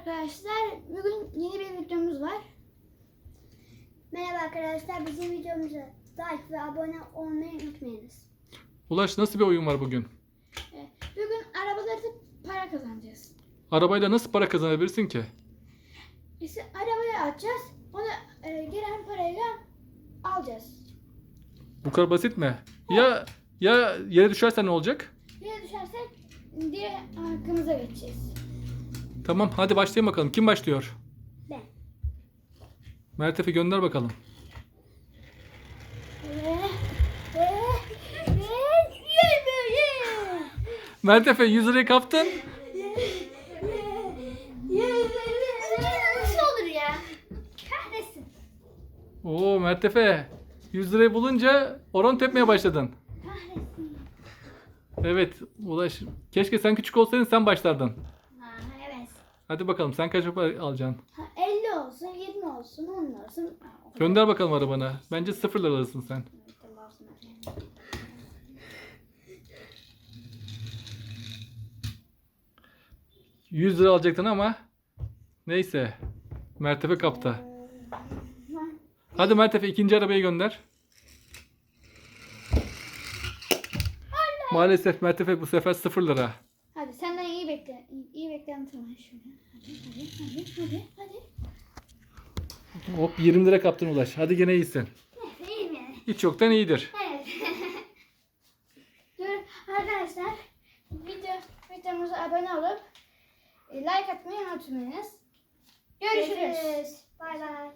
arkadaşlar. Bugün yeni bir videomuz var. Merhaba arkadaşlar. Bizim videomuza like ve abone olmayı unutmayınız. Ulaş nasıl bir oyun var bugün? Ee, Bugün arabalarda para kazanacağız. Arabayla nasıl para kazanabilirsin ki? İşte arabayı açacağız. Ona e, gelen parayla alacağız. Bu kadar basit mi? Ya ya yere düşersen ne olacak? Yere düşersek diğer arkamıza geçeceğiz. Tamam hadi başlayalım bakalım. Kim başlıyor? Ben. Mert Efe gönder bakalım. Mert Efe 100 lirayı kaptın. Nasıl olur ya? Kahretsin. Oo Mert Efe 100 lirayı bulunca oran tepmeye başladın. Kahretsin. Evet Ulaş keşke sen küçük olsaydın sen başlardın. Hadi bakalım sen kaç para alacaksın? Ha, 50 olsun, 20 olsun, 10 olsun. Gönder bakalım arabana. Bence sıfır liralısın sen. 100 lira alacaktın ama neyse. Mert Efe kaptı. Hadi Mert Efe ikinci arabayı gönder. Maalesef Mert Efe bu sefer 0 lira. Bekle. iyi- İyi beklenti var şöyle. Hadi hadi hadi hadi hadi. Hop 20 lira kaptın Ulaş. Hadi gene iyisin. İyi mi? Hiç yoktan iyidir. Evet. Dur arkadaşlar video videomuza abone olup e, like atmayı unutmayınız. Görüşürüz. Bay bay.